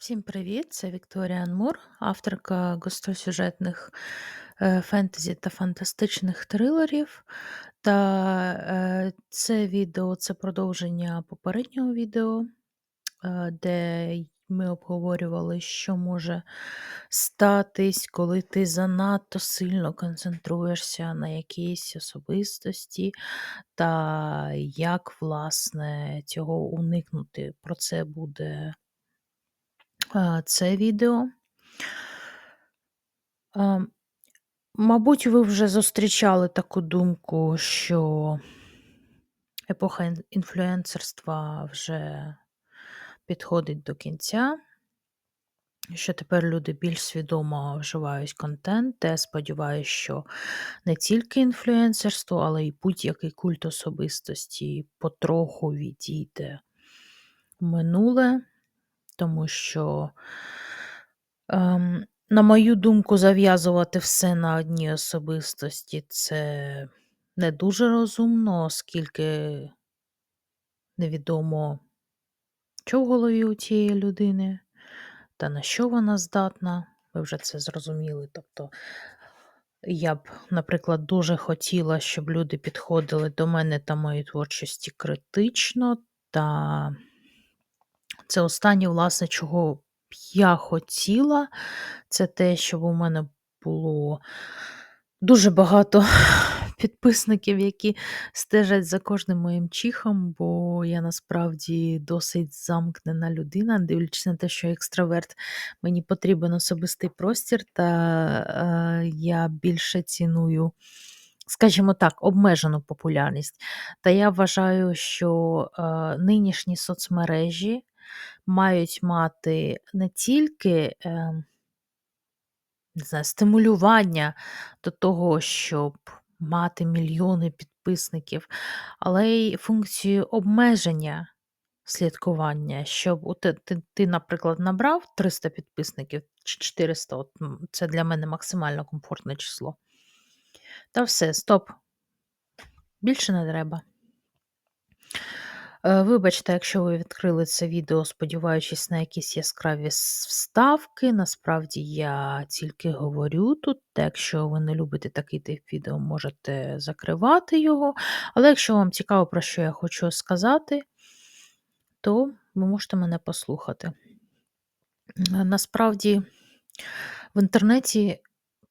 Всім привіт! Це Вікторія Анмур, авторка гостросюжетних е, фентезі та фантастичних трилерів. Та це відео це продовження попереднього відео, е, де ми обговорювали, що може статись, коли ти занадто сильно концентруєшся на якійсь особистості, та як, власне, цього уникнути. Про це буде це відео. Е, Мабуть, ви вже зустрічали таку думку, що епоха ін- інфлюенсерства вже підходить до кінця, що тепер люди більш свідомо вживають контент. Я сподіваюся, що не тільки інфлюенсерство, але й будь-який культ особистості потроху відійде в минуле, тому що Ем, на мою думку, зав'язувати все на одній особистості це не дуже розумно, оскільки невідомо, що в голові у тієї людини та на що вона здатна. Ви вже це зрозуміли. Тобто я б, наприклад, дуже хотіла, щоб люди підходили до мене та моєї творчості критично, та це останнє, власне, чого б я хотіла, це те, щоб у мене було дуже багато підписників, які стежать за кожним моїм чихом, бо я насправді досить замкнена людина, дивлячись на те, що екстраверт, мені потрібен особистий простір, та е, я більше ціную. Скажімо так, обмежену популярність. Та я вважаю, що е, нинішні соцмережі мають мати не тільки е, не знаю, стимулювання до того, щоб мати мільйони підписників, але й функцію обмеження слідкування, щоб ти, ти, ти, наприклад, набрав 300 підписників чи 400, от, це для мене максимально комфортне число. Та все, стоп. Більше не треба. Е, Вибачте, якщо ви відкрили це відео, сподіваючись на якісь яскраві вставки. Насправді я тільки говорю тут. Якщо ви не любите такий тип відео, можете закривати його. Але якщо вам цікаво, про що я хочу сказати, то ви можете мене послухати. Е, Насправді в інтернеті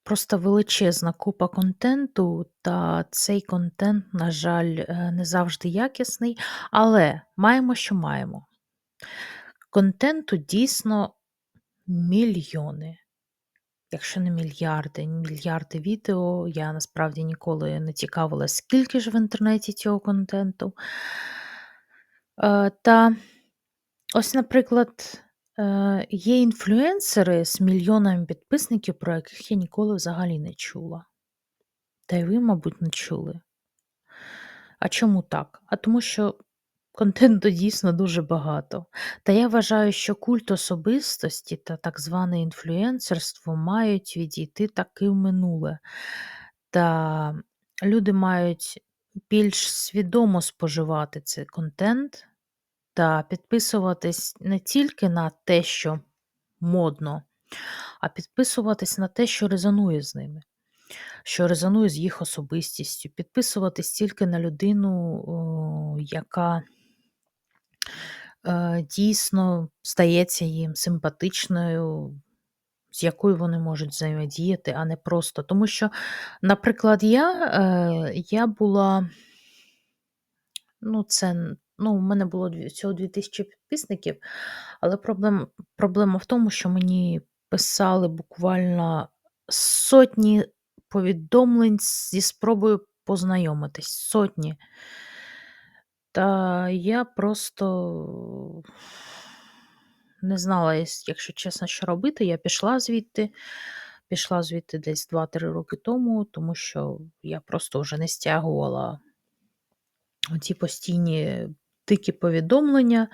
просто величезна купа контенту, та цей контент, на жаль, е, не завжди якісний, але маємо, що маємо. Контенту дійсно мільйони, якщо не мільярди, мільярди відео. Я насправді ніколи не цікавилась, скільки ж в інтернеті цього контенту. Е, Та ось, наприклад, е, є інфлюенсери з мільйонами підписників, про яких я ніколи взагалі не чула. Та й ви, мабуть, не чули. А чому так? А тому що контенту дійсно дуже багато. Та я вважаю, що культ особистості та так зване інфлюенсерство мають відійти таки в минуле. Та люди мають більш свідомо споживати цей контент та підписуватись не тільки на те, що модно, а підписуватись на те, що резонує з ними що резонує з їх особистістю, підписуватись тільки на людину, яка е, дійсно стається їм симпатичною, з якою вони можуть взаємодіяти, а не просто. Тому що, наприклад, я, е, я була, ну, це. Ну, у мене було всього 2000 підписників, але проблема, проблема в тому, що мені писали буквально сотні повідомлень зі спробою познайомитись. Сотні. Та я просто не знала, якщо чесно, що робити. Я пішла звідти. Пішла звідти десь 2-3 роки тому, тому що я просто вже не стягувала ці постійні дикі повідомлення,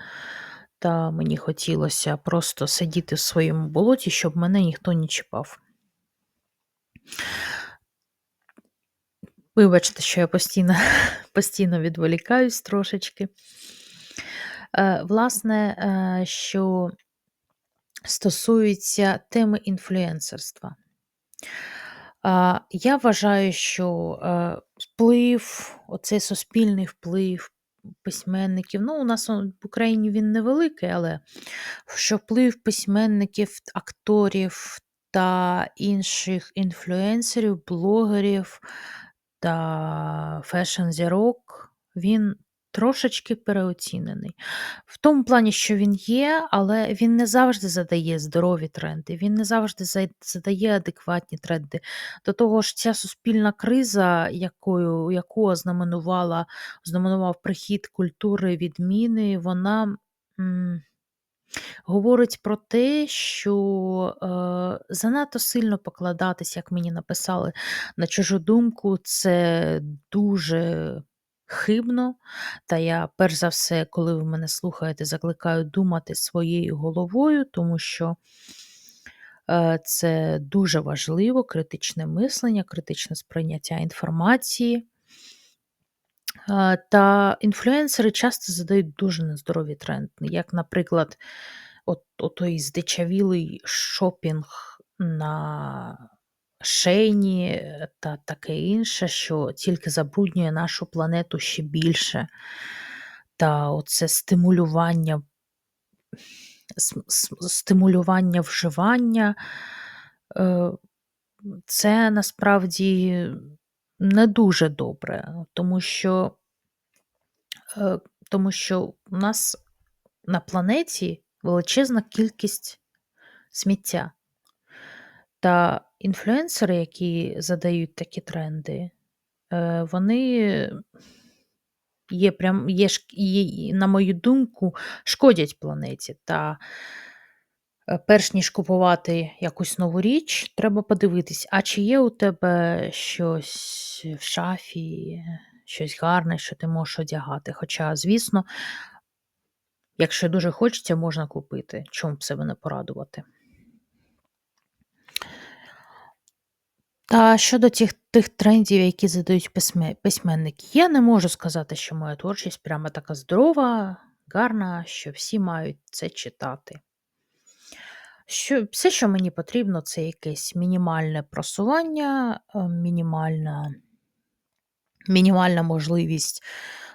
та мені хотілося просто сидіти в своєму болоті, щоб мене ніхто не чіпав. Вибачте, що я постійно, постійно відволікаюсь трошечки. Е, власне, е, що стосується теми інфлюенсерства. Я вважаю, що, е, вплив, оцей суспільний вплив письменників, ну, у нас в Україні він невеликий, але що вплив письменників, акторів та інших інфлюенсерів, блогерів та фешн-зірок, він трошечки переоцінений. В тому плані, що він є, але він не завжди задає здорові тренди, він не завжди задає адекватні тренди. До того ж, ця суспільна криза, якою яку ознаменувала ознаменував прихід культури відміни, вона, м, говорить про те, що, е, занадто сильно покладатись, як мені написали, на чужу думку це дуже хибно. Та я, перш за все, коли ви мене слухаєте, закликаю думати своєю головою, тому що, е, це дуже важливо, критичне мислення, критичне сприйняття інформації. Е, та інфлюенсери часто задають дуже нездорові тренди, як, наприклад, от отой здичавілий шопінг на Шейні е, та таке інше, що тільки забруднює нашу планету ще більше. Та оце стимулювання стимулювання вживання, е, це насправді не дуже добре, тому що е, тому що у нас на планеті величезна кількість сміття. Та інфлюенсери, які задають такі тренди, е, вони є прям є є, на мою думку, шкодять планеті. Та е, перш ніж купувати якусь нову річ, треба подивитись, а чи є у тебе щось в шафі, щось гарне, що ти можеш одягати. Хоча, звісно, якщо дуже хочеться, можна купити. Чому б себе не порадувати? Та щодо тих тих трендів, які задають письме письменники, я не можу сказати, що моя творчість прямо така здорова, гарна, що всі мають це читати. Що Все, що мені потрібно, це якесь мінімальне просування, е, мінімальна мінімальна можливість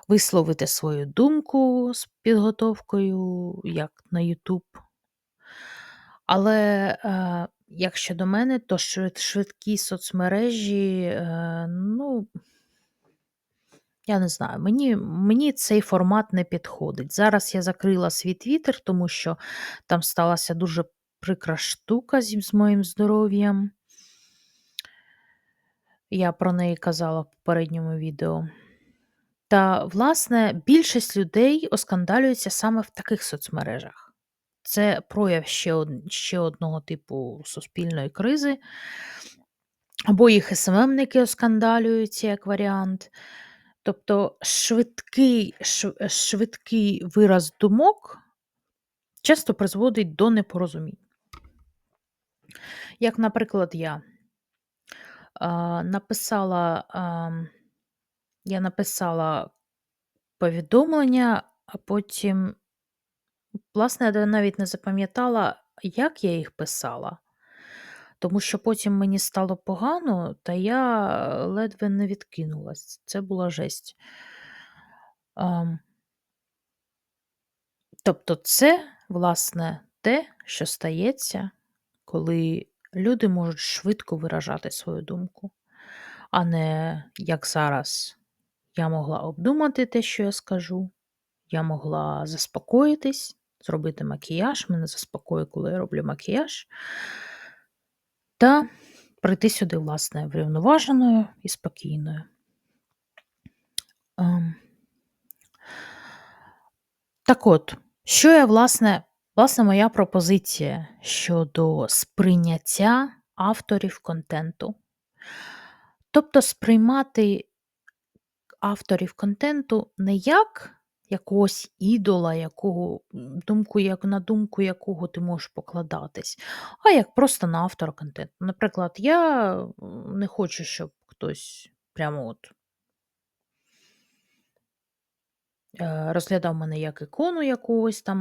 висловити свою думку з підготовкою, як на YouTube. Але, е, як щодо мене, то швид швидкі соцмережі, е, ну я не знаю, мені мені цей формат не підходить. Зараз я закрила свій твіттер, тому що там сталася дуже прикра штука з з моїм здоров'ям. Я про неї казала в попередньому відео. Та, власне, більшість людей оскандалюється саме в таких соцмережах. Це прояв ще од ще одного типу суспільної кризи, або їх СММники оскандалюються як варіант. Тобто швидкий швидкий вираз думок часто призводить до непорозумінь. Як, наприклад, я написала я написала повідомлення, а потім Власне, я навіть не запам'ятала, як я їх писала, тому що потім мені стало погано, та я ледве не відкинулась. Це була жесть. Ам. Тобто, це, власне, те, що стається, коли люди можуть швидко виражати свою думку, а не як зараз. Я могла обдумати те, що я скажу, я могла заспокоїтись зробити макіяж, мене заспокоює, коли я роблю макіяж. Та прийти сюди, власне, врівноваженою і спокійною. Ем. Так от, що я, власне, власне, моя пропозиція щодо сприйняття авторів контенту. Тобто сприймати авторів контенту не як якогось ідола, якого думку, як на думку якого ти можеш покладатись, а як просто на автора контенту. Наприклад, я не хочу, щоб хтось прямо от е, розглядав мене як ікону якогось там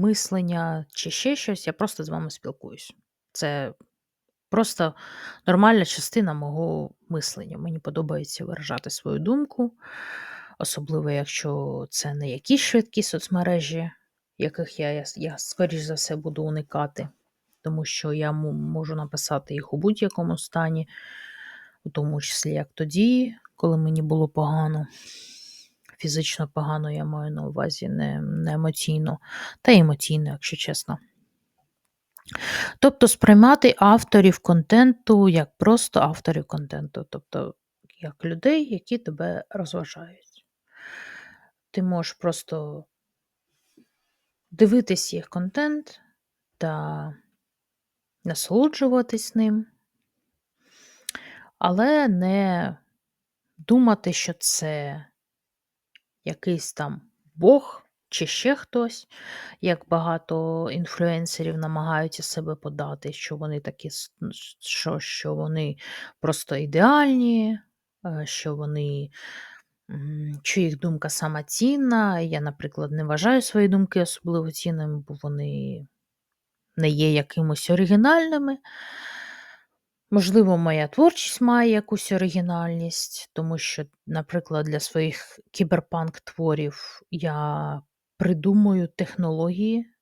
мислення чи ще щось, я просто з вами спілкуюсь. Це просто нормальна частина мого мислення. Мені подобається виражати свою думку, особливо якщо це не якісь швидкі соцмережі, яких я, я, я скоріш за все, буду уникати, тому що я можу написати їх у будь-якому стані, у тому числі як тоді, коли мені було погано. Фізично погано я маю на увазі, не, не емоційно, та емоційно, якщо чесно. Тобто сприймати авторів контенту як просто авторів контенту, тобто як людей, які тебе розважають. Ти можеш просто дивитись їх контент та насолоджуватись ним, але не думати, що це якийсь там Бог чи ще хтось, як багато інфлюенсерів намагаються себе подати, що вони такі, що, що вони просто ідеальні, е, що вони. Що їх думка сама цінна. Я, наприклад, не вважаю свої думки особливо цінними, бо вони не є якимось оригінальними. Можливо, моя творчість має якусь оригінальність, тому що, наприклад, для своїх кіберпанк-творів я придумую технології.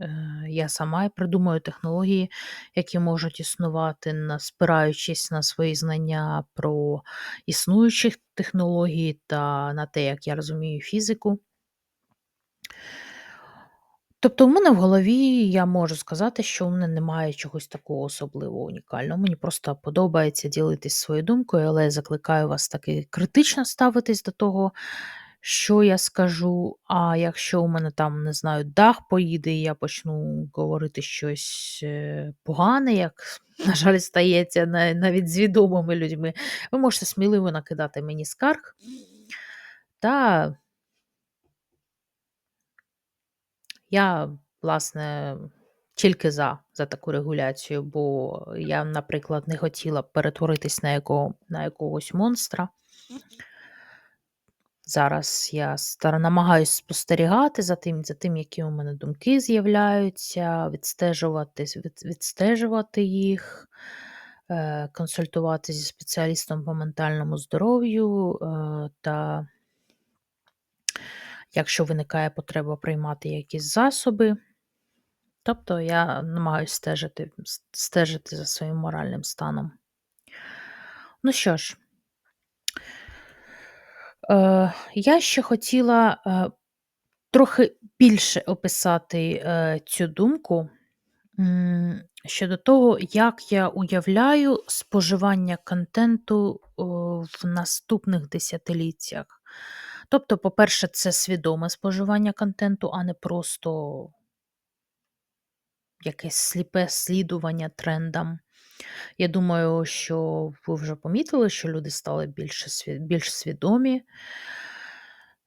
Е, я сама придумую технології, які можуть існувати, спираючись на свої знання про існуючі технології та на те, як я розумію фізику. Тобто в мене в голові я можу сказати, що в мене немає чогось такого особливо унікального. Мені просто подобається ділитись своєю думкою, але я закликаю вас таки критично ставитись до того, що я скажу. А якщо у мене там, не знаю, дах поїде, і я почну говорити щось е, погане, як, на жаль, стається навіть з відомими людьми, ви можете сміливо накидати мені скарг. Та Я, власне, тільки за за таку регуляцію, бо я, наприклад, не хотіла перетворитись на якого, на якогось монстра. Зараз я намагаюся спостерігати за тим, за тим, які у мене думки з'являються, відстежувати від, відстежувати їх, е, консультувати зі спеціалістом по ментальному здоров'ю е, та якщо виникає потреба приймати якісь засоби. Тобто я намагаюся стежити, стежити за своїм моральним станом. Ну що ж, е, я ще хотіла е, трохи більше описати е, цю думку щодо того, як я уявляю споживання контенту в наступних десятиліттях. Тобто, по-перше, це свідоме споживання контенту, а не просто якесь сліпе слідування трендам. Я думаю, що ви вже помітили, що люди стали більше, більш свідомі.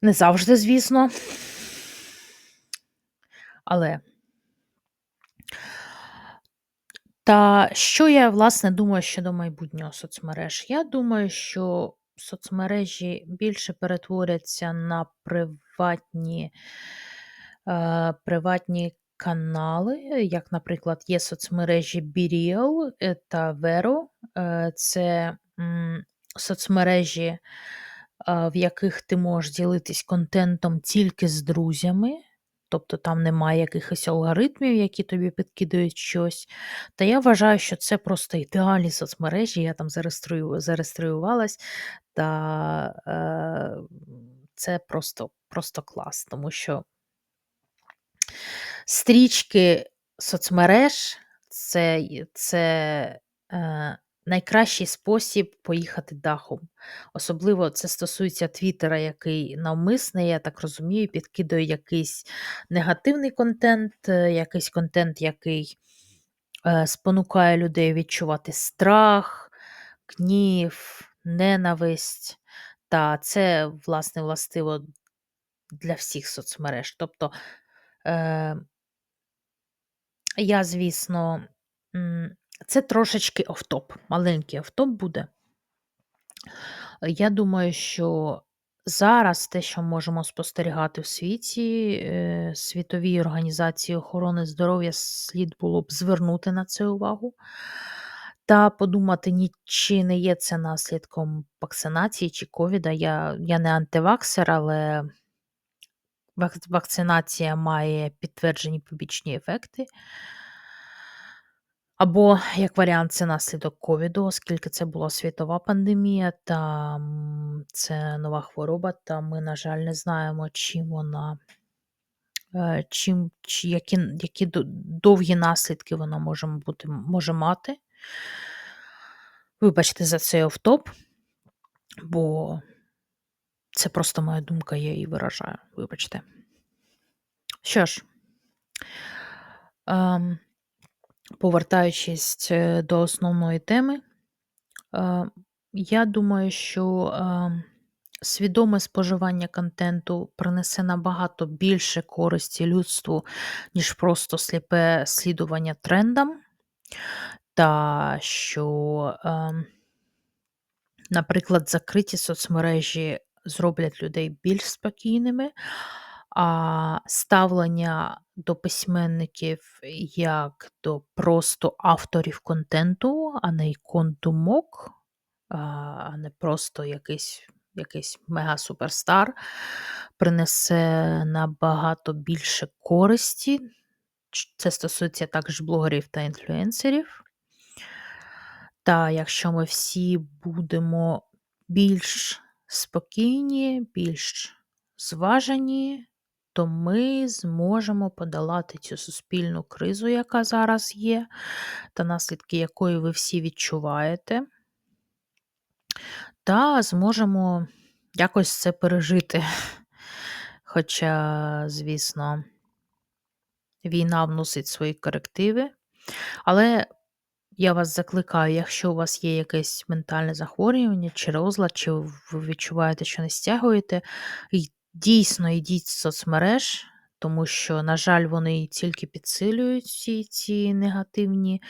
Не завжди, звісно. Але. Та що я, власне, думаю щодо майбутнього соцмереж? Я думаю, що соцмережі більше перетворяться на приватні е, приватні канали, як, наприклад, є соцмережі е, та Vero. Е, це соцмережі, е, в яких ти можеш ділитись контентом тільки з друзями. Тобто там немає якихось алгоритмів, які тобі підкидають щось. Та я вважаю, що це просто ідеальні соцмережі. Я там зареєструю, та е, це просто, просто клас, тому що стрічки соцмереж це це е, найкращий спосіб поїхати дахом. Особливо це стосується Твіттера, який навмисне, я так розумію, підкидує якийсь негативний контент, е, якийсь контент, який е, спонукає людей відчувати страх, гнів, ненависть. Та це, власне, властиво для всіх соцмереж. Тобто е, я, звісно, це трошечки офтоп, маленький офтоп буде. Я думаю, що Зараз те, що можемо спостерігати в світі, е, Світовій організації охорони здоров'я слід було б звернути на це увагу та подумати, ні чи не є це наслідком вакцинації чи ковіда. Я я не антиваксер, але вак вакцинація має підтверджені побічні ефекти. Або, як варіант, це наслідок ковіду, оскільки це була світова пандемія, та це нова хвороба, та ми, на жаль, не знаємо, чим вона, е, чим, чи які, які до- довгі наслідки вона може бути, може мати. Вибачте за цей офтоп, бо це просто моя думка, я її виражаю. Вибачте. Що ж, ем, повертаючись е, до основної теми, е, я думаю, що е, свідоме споживання контенту принесе набагато більше користі людству, ніж просто сліпе слідування трендам, та що, е, наприклад, закриті соцмережі зроблять людей більш спокійними, а ставлення до письменників як до просто авторів контенту, а не ікон думок, а не просто якийсь, якийсь мега-суперстар, принесе набагато більше користі. Це стосується також блогерів та інфлюенсерів. Та якщо ми всі будемо більш спокійні, більш зважені, то ми зможемо подолати цю суспільну кризу, яка зараз є, та наслідки якої ви всі відчуваєте, та зможемо якось це пережити. Хоча, звісно, війна вносить свої корективи, але я вас закликаю, якщо у вас є якесь ментальне захворювання чи розлад, чи ви відчуваєте, що не стягуєте, дійсно йдіть з соцмереж, тому що, на жаль, вони тільки підсилюють ці, ці негативні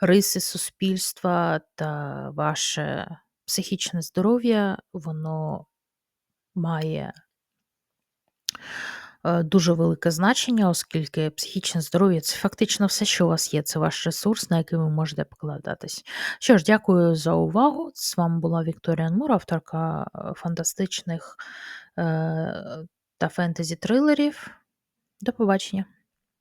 риси суспільства та ваше психічне здоров'я, воно має дуже велике значення, оскільки психічне здоров'я це фактично все, що у вас є. Це ваш ресурс, на який ви можете покладатись. Що ж, дякую за увагу. З вами була Вікторія Анмур, авторка е, фантастичних е, та фентезі трилерів. До побачення.